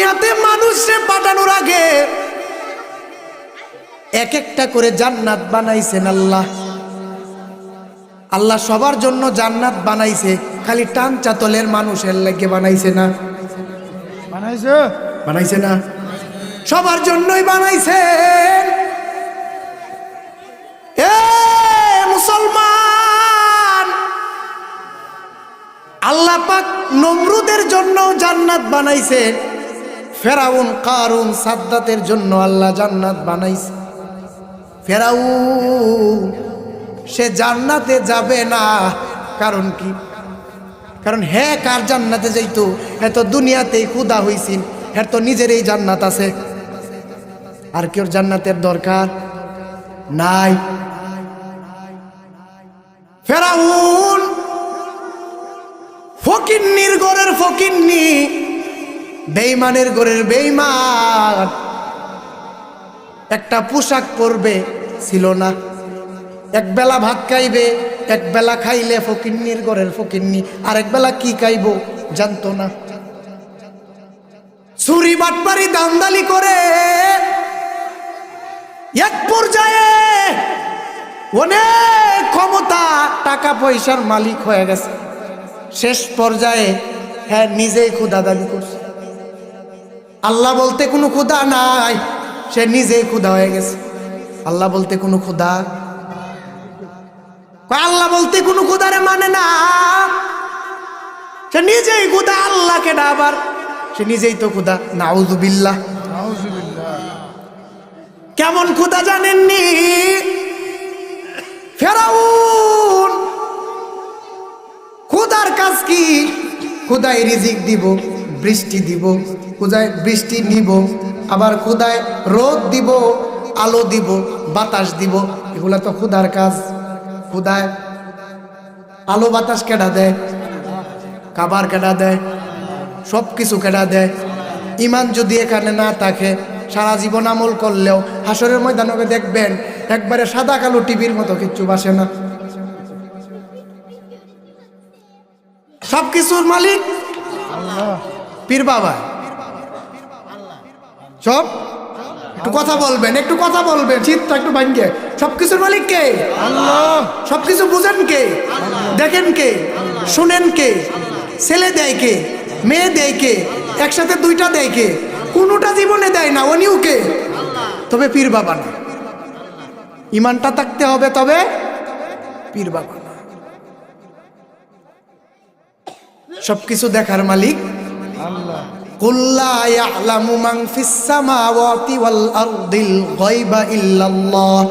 দুনিয়াতে মানুষে পাঠানোর আগে এক একটা করে জান্নাত বানাইছেন আল্লাহ। আল্লাহ সবার জন্য জান্নাত বানাইছে খালি টান চাতলের মানুষের লেগে বানাইছে না। বানাইছে? বানাইছে না। সবার জন্যই বানাইছেন। এ মুসলমান! আল্লাহ পাক নমরুদের জন্য জান্নাত বানাইছেন। ফেরাউন কারুন সাদ্দাতের জন্য আল্লাহ জান্নাত বানাইছে। ফেরাউন, সে জান্নাতে যাবে না। কারণ কি? কারণ হে কার জান্নাতে যাইতো? এত দুনিয়াতেই খুদা হইছিন এর তো নিজের এই জান্নাত আছে। আর কেউ জান্নাতের দরকার? নাই। ফেরাউন, ফকিন্নির গড়ের ফকিন্নি বেইমানের গড়ের বেইমান। একটা পোশাক পরবে, ছিল না। এক বেলা ভাত খাইবে, এক বেলা খাইলে ফকিন্নির ঘরের ফকিন্নি। আর এক বেলা কি খাইব, জানতো না। ছুরি বাটপারি দামদালি করে এক পর্যায়ে অনেক ক্ষমতা, টাকা পয়সার মালিক হয়ে গেছে। শেষ পর্যায়ে হ্যাঁ নিজেই ক্ষুদা দাবি করছে। আল্লাহ বলতে কোনো ক্ষুদা নাই। সে নিজেই ক্ষুদা হয়ে গেছে। আল্লাহ বলতে কোনো ক্ষুদা আল্লাহ বলতে কোনো খুদারে মানে না। সে নিজেই খুদা আল্লাহকে ডাবার সে নিজেই তো খুদা নাউজুবিল্লাহ। কেমন খুদা জানেননি? ফেরাউন খুদার কাজ কি? খুদায় রিজিক দিব। বৃষ্টি দিব, খুদায় বৃষ্টি নিব, আবার খুদায় রোদ দিব, আলো দিব, বাতাস দিব, এগুলা তো খুদার কাজ। খুদায় আলো বাতাস কেডা দেয়? খাবার কেডা দেয়? সব কিছু কেডা দেয়? ইমান যদি এখানে না থাকে, সারা জীবন আমল করলেও হাসরের ময়দানকে দেখবেন, একবারে সাদা কালো টিভির মতো কিচ্ছু বাসে না। সব কিছুর মালিক আল্লাহ পীর বাবা। সব একটু কথা বলবেন একটু কথা বলবেন চিত্ত একটু ভাঙ্গে। সব কিছুর মালিক কে? আল্লাহ। সব বুঝেন কে? দেখেন কে? শুনেন কে? ছেলে দেয় কে? মেয়ে দেয় কে? একসাথে দুইটা দেয় কে? কোনোটা জীবনে দেয় না উনিও কে? তবে পীর বাবা না। ইমানটা থাকতে হবে তবে পীর বাবা না। সবকিছু দেখার মালিক কুল্লা ইয়ালামু মান ফিস সামাওয়াতি ওয়াল আরদিল গায়বা ইল্লাল্লাহ।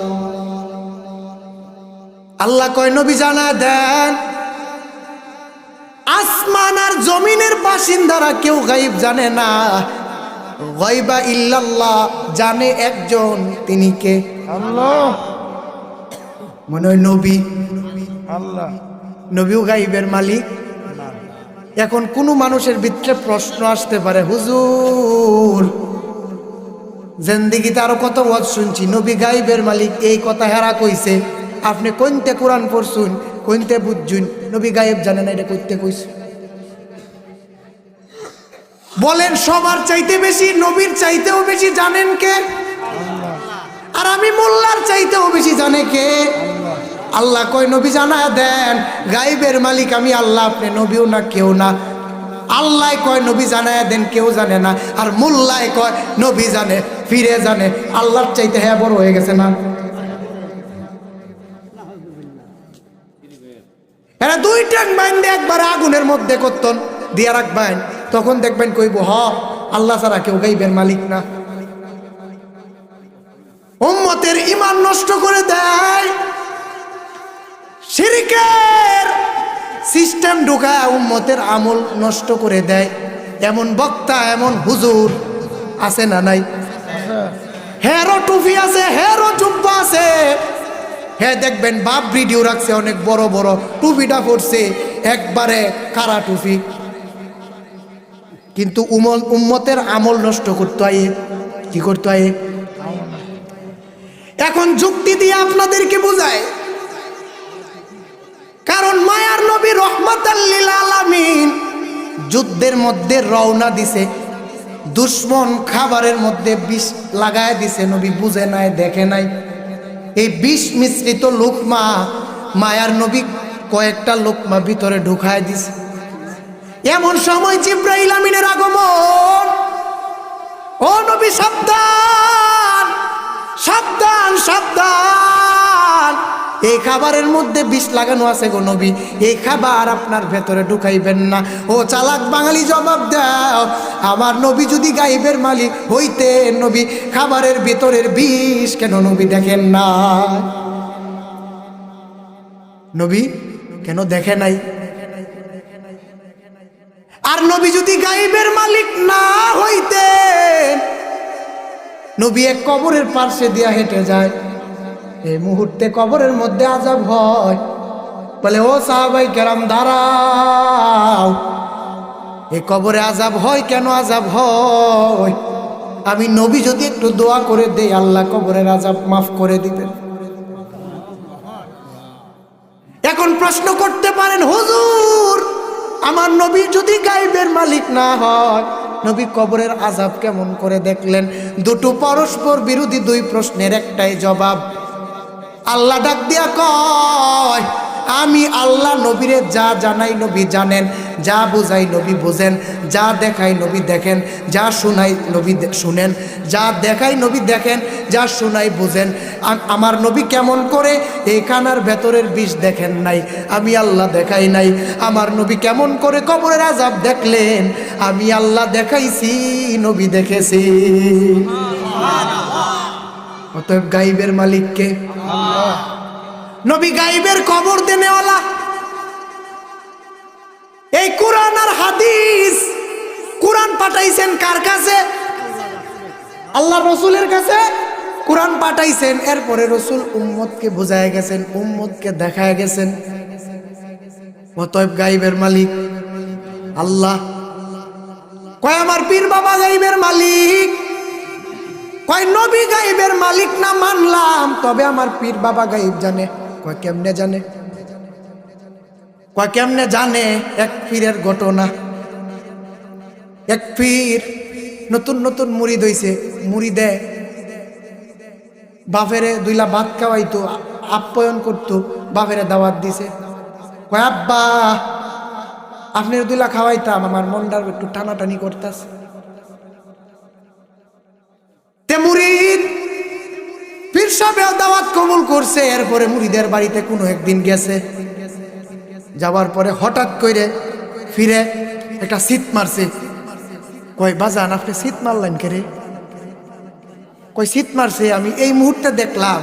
আল্লাহ কয় নবী জানা দেন আসমান আর জমিনের বাসিন্দারা কেউ গাইব জানে না। গায়বা ইল্লাল্লাহ জানে একজন তিনি কে? আল্লাহ। মনে হয় নবী। আল্লাহ। নবীও গাইবের মালিক। এখন কোনো মানুষের ভিতরে প্রশ্ন আসতে পারে, হুজুর, জেন্দিগিতে আরও কত ওয়াজ শুনছি? নবী গাইবের মালিক এই কথা হেরা কইছে। আপনি কোনতে কোরআন পড়ছুন, কোনতে বুঝছুন? নবী গায়েব জানেন এটা কইতে কইছে। বলেন, সবার চাইতে বেশি নবীর চাইতেও বেশি জানেন কে? আর আমি মোল্লার চাইতেও বেশি জানে কে? আল্লাহ কয়, নবী জানা দেন, গাইবের মালিক আমি আল্লাহ, আপনি নবীও না, কেউ না। আল্লাহ কয়, নবী জানায় দেন, কেউ জানে না। আর মোল্লায় কয়, নবী জানে, ফিরে জানে। আল্লাহর চাইতে হ্যাঁ বড় হয়ে গেছে না? এরা দুই ট্যাং বাইন্দে একবার আগুনের মধ্যে করতন, দিয়ে রাখবেন। তখন দেখবেন কইব, হ, আল্লাহ ছাড়া কেউ গাইবের মালিক না। উম্মতের ইমান নষ্ট করে দেয়। শিরিকের সিস্টেম ঢুকায় উম্মতের আমল নষ্ট করে দেয়। এমন বক্তা, এমন হুজুর আছে না নাই? হেরো টুপি আছে হেরো জুব্বা আছে। হ্যাঁ দেখবেন বাপ ভিডিও রাখছে, অনেক বড় বড়। টুপিটা পড়ছে একবারে কারা টুপি? কিন্তু উমল উম্মতের আমল নষ্ট করতে হয়। কি করতে হয়? এখন যুক্তি দিয়ে আপনাদেরকে বোঝায় নবী রহমত আলামিন যুদ্ধের মধ্যে রওনা দিছে, দুশ্মন খাবারের মধ্যে বিষ লাগায় দিছে, নবী বুঝে নাই, দেখে নাই। এই বিষ মিশ্রিত লোকমা, মায়ার নবী কয়েকটা লোকমা ভিতরে ঢুকায় দিছে। এমন সময় জিব্রাইল আমিনের আগমন। ও নবী, সাবধান সাবধান সাবধান। এই খাবারের মধ্যে বিষ লাগানো আছে গো নবী। এই খাবার আপনার ভেতরে ঢুকাইবেন না। ও চালাক বাঙালি, জবাব দাও। আমার নবী যদি গাইবের মালিক হইতে নবী, খাবারের ভেতরের বিষ কেন নবী দেখেন না? নবী, কেন দেখে নাই? আর নবী যদি গাইবের মালিক না হইতেন, নবী এক কবরের পার্শ্বে দিয়া হেঁটে যায়। এই মুহূর্তে কবরের মধ্যে আজাব হয়। বলে, ও সাহাবাই কেরাম, দাঁড়াও। এই কবরে আজাব হয়, কেন আজাব হয়? আমি নবী যদি একটু দোয়া করে দেই, আল্লাহ কবরের আজাব মাফ করে দিবেন। এখন প্রশ্ন করতে পারেন, হুজুর, আমার নবী যদি গাইবের মালিক না হয়, নবী কবরের আজাব কেমন করে দেখলেন? দুটো পরস্পর বিরোধী দুই প্রশ্নের একটাই জবাব আল্লাহ ডাক দিয়া কয়, আমি আল্লাহ নবীরে যা জানাই নবী জানেন, যা বোঝাই নবী বোঝেন, যা দেখাই নবী দেখেন, যা শোনাই নবী শুনেন, যা দেখাই নবী দেখেন, যা শোনাই বুঝেন আমার নবী কেমন করে এই কানার ভেতরের বিষ দেখেন নাই, আমি আল্লাহ দেখাই নাই, আমার নবী কেমন করে কবরের আজাব দেখলেন, আমি আল্লাহ দেখাইছি, নবী দেখেছি। অতএব গাইবের মালিককে নবী গাইবের কবর দেনেওয়ালা। এই কোরআন আর হাদিস, কোরআন পাঠাইছেন কার কাছে? আল্লাহ রসুলের কাছে। কোরআন পাঠাইছেন, এরপরে রসুল উম্মতকে বোঝায় গেছেন, উম্মতকে দেখায় গেছেন। অতএব গাইবের মালিক আল্লাহ। কয় আমার পীর বাবা গাইবের মালিক? কয়, নবী গাইবের মালিক না মানলাম। তবে আমার পীর বাবা গাইব জানে। কয়, কেমনে জানে? কয়, কেমনে জানে? এক পীরের ঘটনা। এক পীর নতুন নতুন মুড়ি দইছে। মুড়ি দেয় বাপেরে দুইলা ভাত খাওয়াইতো, আপ্যায়ন করতো, বাপেরে দাওয়াত দিছে। কয়, আব্বা আপনার দুইলা খাওয়াইতাম। আমার মনটা একটু টানাটানি করতাছে। তে মুরিদ। পীর সাহেব দাওয়াত কবুল করছে এরপরে মুরিদের বাড়িতে কোনো একদিন গেছে। যাওয়ার পরে হঠাৎ করে ফিরে একটা শীত মারছে। কয় বাজান আপনি শীত মারলেন কে রে? কয় শীত মারছে আমি এই মুহূর্তে দেখলাম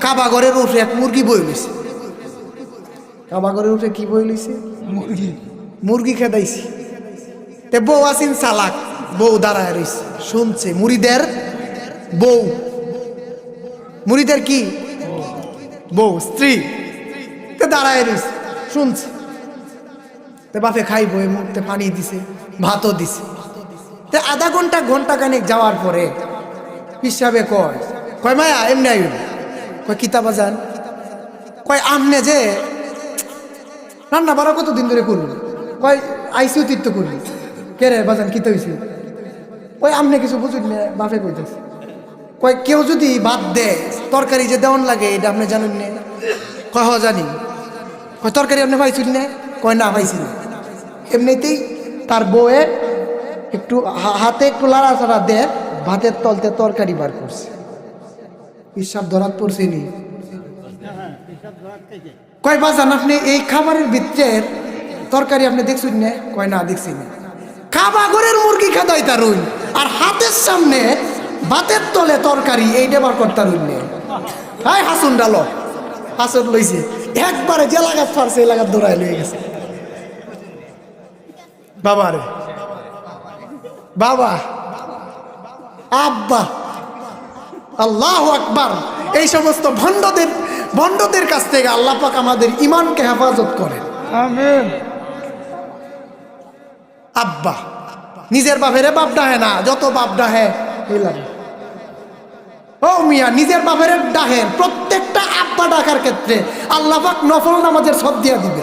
কাবাগরের উঠে এক মুরগি বই লইছে। কাবাগরের উঠে কি বই লইছে? মুরগি। মুরগি খেদাইছি। তে বউ আসিন চালাক বউ দাঁড়ায় রইছে। শুনছে মুড়িদের বউ। মুড়িদের কি? বউ, স্ত্রী। তে দাঁড়ায় রইছে শুনছে। তে বাপে খাইবো, এই মুহূর্তে পানি দিছে, ভাতও দিছে। তে আধা ঘণ্টা ঘণ্টা খানিক যাওয়ার পরে হিসাবে কয় কয়, মায়া, এমনি আইন কয় কিতাবা যান কয়, আমনে যে রান্না বাড়া কতদিন ধরে করবি? কয় আইসিউ তীর্থ করবি। কে রে বাজান কিতে হয়েছে কয়, আমনে কিছু বুঝুন না, বাপে কইতেছে। কয়, কেউ যদি বাদ দেয়, তরকারি যে দেওয়ান লাগে, এটা আপনি জানেন না? কয় হ জানি। কয়, তরকারি আপনি পাইছেন না? কয়, না, পাইছি না। এমনিতেই তার বউয়ের একটু হাতে একটু লাড়াচাড়া দেয়, ভাতের তলতে তরকারি বার করছে। হিসাব ধরাত পড়ছে নি? কয়, বাজান, আপনি এই খাবারের ভিতরের তরকারি আপনি দেখছেন না? কয়, না, দেখছি না। খাবা ঘরের মুরগি খাদাই তার আর হাতের সামনে ভাতের তলে তরকারি এই ডেবার করতার নে হাই হাসুন ডালো হাসুন লইছে। একবারে যে লাগাত ফারছে এই লাগাত দৌড়ায় লয়ে গেছে। বাবা রে। বাবা। আব্বা। আল্লাহ আকবার। এই সমস্ত ভণ্ডদের ভণ্ডদের কাছ থেকে আল্লাহ পাক আমাদের ইমানকে হেফাজত করেন। আমিন। আব্বা। নিজের বাপেরে বাপ ডাহে না যত বাপ ডাহে এই লাগে। ও মিয়া নিজের বাপের ডাহেন প্রত্যেকটা আব্বা ডাকার ক্ষেত্রে আল্লাহ পাক নফল নামাজের সব দিয়া দিবে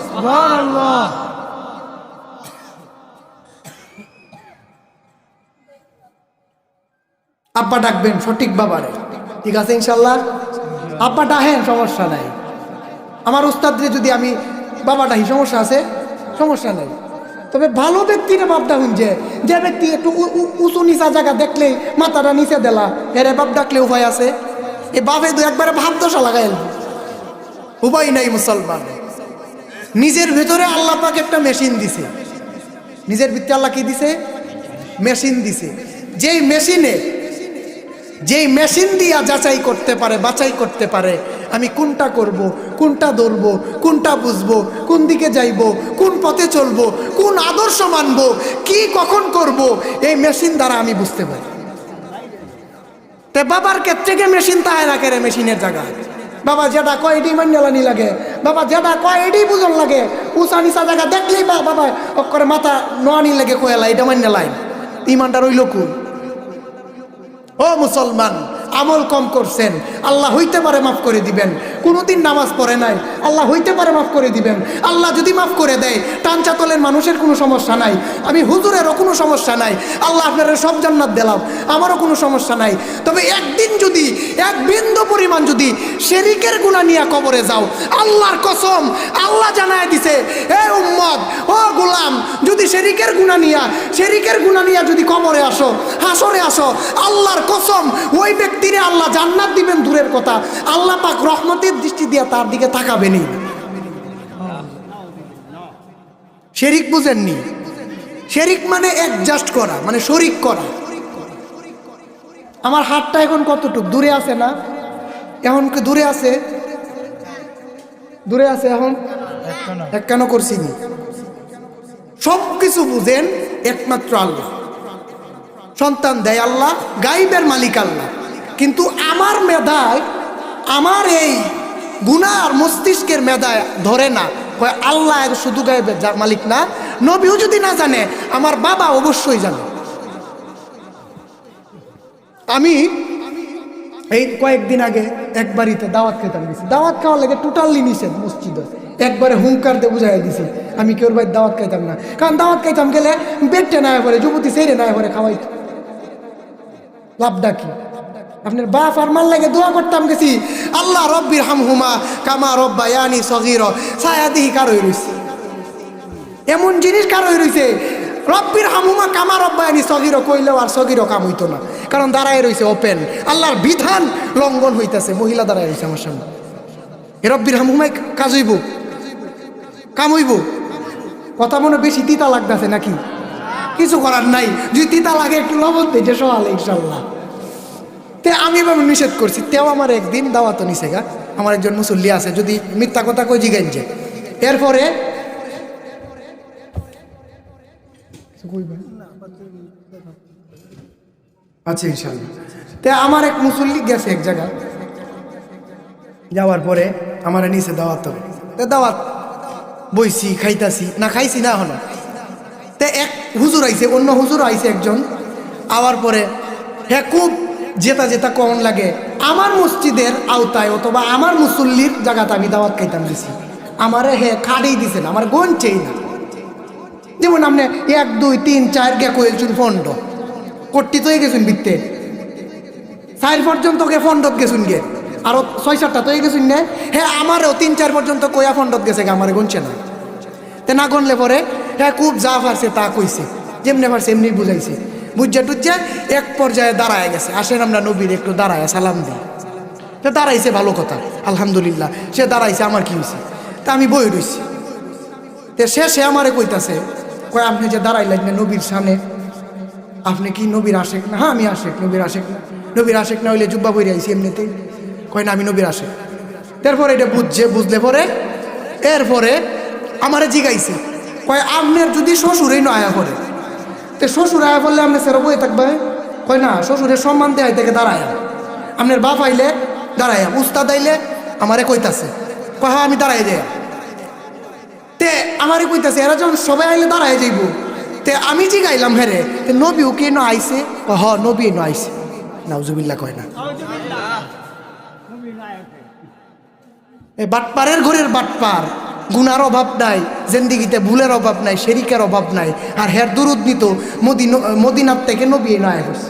আব্বা ডাকবেন সঠিক বাবারে। ঠিক আছে ইনশাল্লাহ? আব্বা ডাহেন সমস্যা নাই। আমার উস্তাদরে যদি আমি বাবা ডাহি সমস্যা আছে? সমস্যা নাই। তবে ভালো ব্যক্তির বাপ হুনছে যে ব্যক্তি একটু উঁচু নিচা জায়গা দেখলে মাথাটা নিচে দেলা, এরে বাপ ডাকলে উপায় আছে? এ বাপে দু একবারে ভাব দশা লাগাই উপায় নাই মুসলমান। নিজের ভেতরে আল্লাহ পাক একটা মেশিন দিছে। নিজের ভিতরে আল্লাহ কি দিছে? মেশিন দিছে। যেই মেশিনে যেই মেশিন দিয়া যাচাই করতে পারে, বাছাই করতে পারে, আমি কোনটা করব, কোনটা ধরব, কোনটা বুঝব, কোন দিকে যাইব, কোন পথে চলবো, কোন আদর্শ মানবো, কি কখন করব, এই মেশিন দ্বারা আমি বুঝতে পারি। তে বাবার ক্ষেত্রে মেশিন তাই রাখে রে মেশিনের জায়গায় বাবা যেটা কয় এটি মান্যালানি লাগে, বাবা যেটা কয় এটি বুঝন লাগে, উঁচা নিচা জায়গা দেখলেই বা বাবা করে মাথা নোয়ানি লাগে কয়েলা এটা মান্যালাই ইমানটা রইল কোন ও মুসলমান, আমল কম করছেন। আল্লাহ হইতে পারে মাফ করে দিবেন। কোনোদিন নামাজ পড়ে নাই। আল্লাহ হইতে পারে মাফ করে দিবেন। আল্লাহ যদি মাফ করে দেয়, টানচাতলের মানুষের কোনো সমস্যা নাই। আমি হুজুরেরও কোনো সমস্যা নাই। আল্লাহ আপনারা সব জান্নাত দিলাম। আমারও কোনো সমস্যা নাই। তবে একদিন যদি, এক বিন্দু পরিমাণ যদি শেরিকের গুণা নিয়ে কবরে যাও, আল্লাহর কসম, আল্লাহ জানায় দিছে, হে উম্মদ ও গোলাম যদি শেরিকের গুণা নিয়া শেরিকের গুণা নিয়া যদি কবরে আসো, হাসরে আসো, আল্লাহর কসম, ওই ব্যক্তিরে আল্লাহ জান্নাত দিবেন দূরের কথা। আল্লাহ পাক রহমতের দৃষ্টি দিয়া তার দিকে তাকাবেনই। শেরিক বুঝেননি। শেরিক মানে অ্যাডজাস্ট করা মানে শরিক করা। আমার হাতটা এখন কতটুক? দূরে আছে না? এখন দূরে আছে? দূরে আছে এখন? এক কেন করছি নি। সব কিছু বুঝেন একমাত্র আল্লাহ। সন্তান দেয় আল্লাহ, গাইবের মালিক আল্লাহ। কিন্তু আমার মেধায়, আমার এই গুনার মস্তিষ্কের মেধায় ধরে না। কয়, আল্লাহ শুধু গাইবের যার মালিক না। নবীও যদি না জানে, আমার বাবা অবশ্যই জানে। আমি এই কয়েকদিন আগে এক বাড়িতে দাওয়াত খেতাম দাওয়াত খাওয়ার লাগে টোটালি নিষেধ, মসজিদে। একবারে হুঙ্কার দিয়ে বুঝাই দিছি। আমি কেউ ভাই দাওয়াত খাইতাম না? কারণ দাওয়াত খাইতাম গেলে বেডটা না পরে যুবতী সেইরে না পরে খাওয়াইতো লাভটা কি? আপনার বাপ আর মাল লাগে দোয়া করতাম গেছি। আল্লাহ রব্বির হামহুমা কামা রব্বা ইয়ানি সগির ছায়াদিহি কারোই রইছে। এমন জিনিস কারোই রইছে। রব্বির হামুমা কামা রব্বায়ানি সগির কইলেও আর সগিরও কাম হইতো না। কারণ দাঁড়ায় রইছে ওপেন আল্লাহর বিধান লঙ্ঘন হইতেছে। মহিলা দাঁড়ায় রইছে আমার সামনে। এ রব্বির হামুমাই কাজ কাম হইব? কথা মনে বেশি তিতা লাগতেছে নাকি? কিছু করার নাই। যদি তিতা লাগে, একটু লবণ দিতে সহালে ইনশাল্লাহ তে আমি এভাবে নিষেধ করছি। তেও আমার একদিন দাওয়াতো নিছে গা। আমার একজন মুসল্লি আছে, যদি মিথ্যা কথা কই জিগাইন যে। এরপরে আচ্ছা ইনশাল্লাহ তে আমার এক মুসল্লি গেছে এক জায়গা। যাওয়ার পরে আমার নিচে দাওয়াত তে দাওয়াত বইছি, খাইতাছি না খাইছি না হলো তে এক হুজুর আইছে, অন্য হুজুর আইছে একজন। আওয়ার পরে হ্যাঁ খুব জেতা জেতা কমন লাগে, আমার মসজিদের আওতায় অথবা আমার মুসল্লির জায়গাতে আমি দাওয়াত খাইতাম দিছি। আমারে হে খাড়েই না, আমার গনছেই না। যেমন আপনি এক, দুই, তিন, চার গে কয়েলছুন ফন্ড। কর্তি তো গেছুন বৃত্তে চার পর্যন্ত গে ফন্ডত গেছুন গে। আরও ছয় সাতটা তো গেছুন নে। হ্যাঁ আমারও তিন চার পর্যন্ত কয়া ফন্ডত গেছে আমারে গনছে না। তে না গনলে পরে হ্যাঁ খুব যা পারছে তা কইছে। যেমনি পারছে এমনি বুঝাইছে। বুঝা টুজ্জা এক পর্যায়ে দাঁড়ায় গেছে। আসেন আমরা নবীর একটু দাঁড়ায়, সালাম দিই। তো দাঁড়াইছে ভালো কথা, আলহামদুলিল্লাহ। সে দাঁড়াইছে, আমার কি হয়েছে তা আমি বই রইছি। তে সে আমারে কইতাছে, কয়, আপনি যে দাঁড়াইলেন না নবীর সামনে, আপনি কি নবীর আশেক না? হ্যাঁ আমি আশেক, নবীর আশেক না। নবীর আশেক না হইলে জুব্বা বই আইছি এমনিতেই। কয় না আমি নবীর আশেক তারপরে এটা বুঝছে বুঝলে পরে এরপরে আমারে জিগাইছে। কয় আপনার যদি শ্বশুরেই না আয়া করে তো শ্বশুর আয়া বললে আপনি সেরা বই থাকবে? কয় না শ্বশুরের সম্মান দেয় থেকে দাঁড়ায়। আপনার বাপ আইলে দাঁড়ায় উস্তাদ আইলে আমারে কইতাছে কয় হ্যাঁ আমি দাঁড়াই যাই তে আমারে কইতাছে এরা যখন সবাই আইলে দাঁড়ায় যাইব তে আমি যে গাইলাম হেরে তে নবী কে ন কয়, হ নবী ন আইসে নাউজুবিল্লা কয় না। এই বাটপারের ঘরের বাটপার। গুনার অভাব নাই, জেন্দিগিতে ভুলের অভাব নাই, শেরিকের অভাব নাই। আর হের দুরুদ নিত মদিন মদিনার থেকে নবী নয় হয়েছে।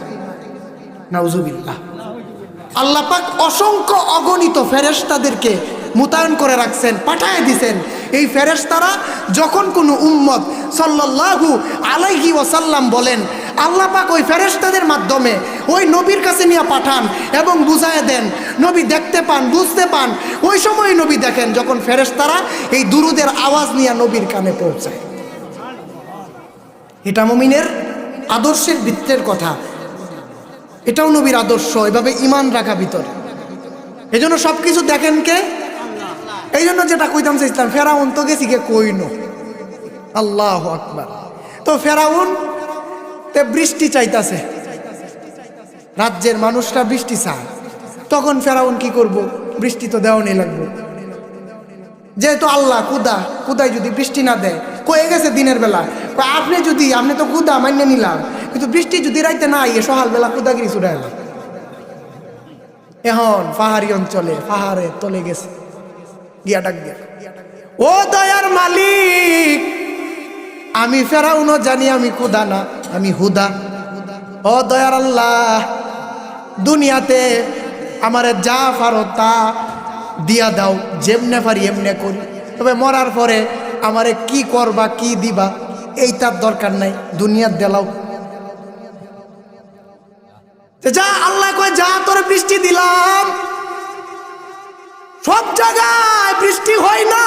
নাউজুবিল্লাহ। আল্লাহ পাক অসংখ্য অগণিত ফেরেশতাদেরকে মোতায়েন করে রাখছেন, পাঠায় দিছেন। এই ফেরেশতারা যখন কোনো উম্মত সাল্লাল্লাহু আলাইহি ওয়াসাল্লাম বলেন, আল্লাহ পাক ওই ফেরেশতাদের মাধ্যমে ওই নবীর কাছে নিয়ে পাঠান এবং বুঝায় দেন নবী দেখতে পান, বুঝতে পান। ওই সময় নবী দেখেন যখন ফেরেশতারা এই দুরুদের আওয়াজ নিয়ে নবীর কানে পৌঁছায়। এটা মমিনের আদর্শের বৃত্তের কথা। এটাও নবীর আদর্শ, এভাবে ইমান রাখা ভিতরে। এই জন্য সব কিছু দেখেন কে? এই জন্য যেটা কইতাম চাইছিলাম ফেরাউন তো গেছি কে কইন। আল্লাহ আকবার। তো ফেরাউন, তে বৃষ্টি চাইতাছে। রাজ্যের মানুষরা বৃষ্টি চায়। তখন ফেরাউন কি করব? বৃষ্টি তো দেওয়া নেই লাগবে। যেহেতু আল্লাহ কুদা কুদায় যদি বৃষ্টি না দেয়, কয়ে গেছে দিনের বেলা। আপনি যদি, আপনি তো কুদা মান্য নিলাম, কিন্তু বৃষ্টি যদি রাইতে না ইয়ে সকাল বেলা কুদাগিরি ছুটে এলাম। এখন পাহাড়ি অঞ্চলে, পাহাড়ে তলে গেছে। গিয়া ডাক ও দয়ার মালিক, আমি ফেরাউনও জানি আমি কুদা না, আমি হুদা। ও দয়ার আল্লাহ, দুনিয়াতে আমারে যা পারো তা দিয়া দাও, যেমনে পারি এমনে করি। তবে মরার পরে আমারে কি করবা, কি দিবা, এইটার দরকার নাই, দুনিয়ার দেলাও। যা, আল্লাহ কয়, যা, তোরে বৃষ্টি দিলাম। সব জায়গায় বৃষ্টি হয় না।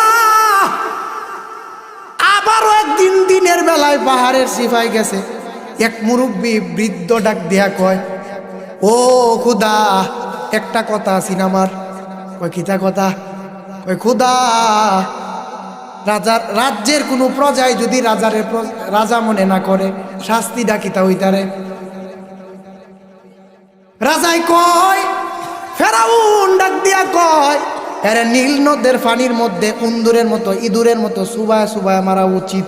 আবারও একদিন দিনের বেলায় পাহাড়ের সিফাই গেছে। এক মুরব্বী বৃদ্ধ ডাক দিয়া কয়, ও খুদা একটা কথা আছি না আমার? কয় কিতা কথা? ওই খুদা, রাজার, রাজ্যের কোনো প্রজায় যদি রাজারে রাজা মনে না করে, শাস্তি ডাকিতা হইতারে রাজাই কয়, ফেরাউন ডাক দিয়া কয়, এরে নীল নদের পানির মধ্যে, উন্দুরের মতো, ইঁদুরের মতো, সুবায় সুবায় মারা উচিত।